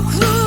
yokluğunda